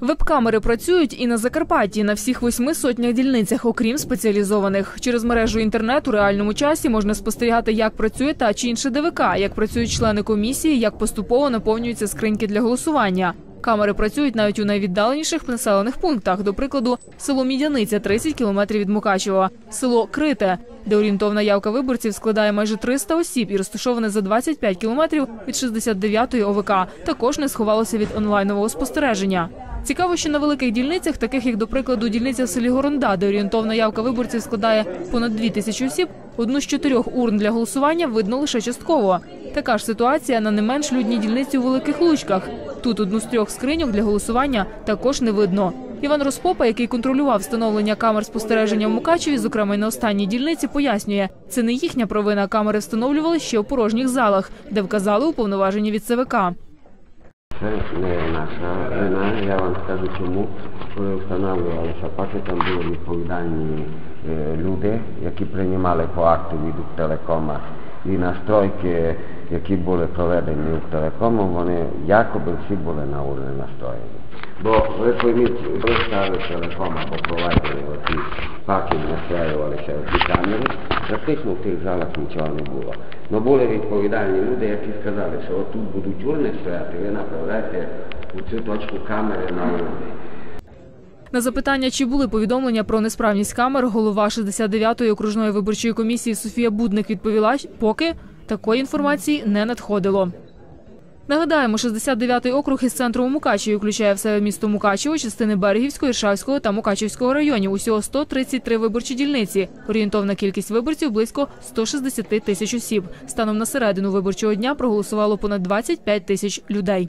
Веб-камери працюють і на Закарпатті на всіх восьми сотнях дільницях, окрім спеціалізованих. Через мережу інтернет у реальному часі можна спостерігати, як працює та чи інше ДВК, як працюють члени комісії, як поступово наповнюються скриньки для голосування. Камери працюють навіть у найвіддаленіших населених пунктах. До прикладу, село Мідяниця 30 кілометрів від Мукачева, село Крите, де орієнтовна явка виборців складає майже 300 осіб і розташоване за 25 кілометрів від 69-ї ОВК. Також не сховалося від онлайнового спостереження. Цікаво, що на великих дільницях, таких як, до прикладу, дільниця в селі Горонда, де орієнтовна явка виборців складає понад 2 тисячі осіб, одну з чотирьох урн для голосування видно лише частково. Така ж ситуація на не менш людній дільниці у великих лучках. Тут одну з трьох скриньок для голосування також не видно. Іван Розпопа, який контролював встановлення камер спостереження в Мукачеві, зокрема й на останній дільниці, пояснює, це не їхня провина. Камери встановлювали ще у порожніх залах, де вказали уповноважені від ЦВК. Це не наша вина, я вам скажу чому. Коли встановлювалися паки, там були відповідальні е, люди, які приймали по акту від телекома. І настройки, які були проведені у телекому, вони якоби всі були на урни настроєні. Бо ви пойміть, ви стали телеком або провайдери, оці паки настроювалися оці камери, практично в тих залах нічого не було. Но були відповідальні люди, які сказали, що отут будуть урни стояти, ви направляєте у цю точку камери на урни. На запитання, чи були повідомлення про несправність камер, голова 69-ї окружної виборчої комісії Софія Будник відповіла, поки такої інформації не надходило. Нагадаємо, 69-й округ із центру Мукачеві включає в себе місто Мукачево, частини Берегівського, Іршавського та Мукачевського районів. Усього 133 виборчі дільниці. Орієнтовна кількість виборців близько 160 тисяч осіб. Станом на середину виборчого дня проголосувало понад 25 тисяч людей.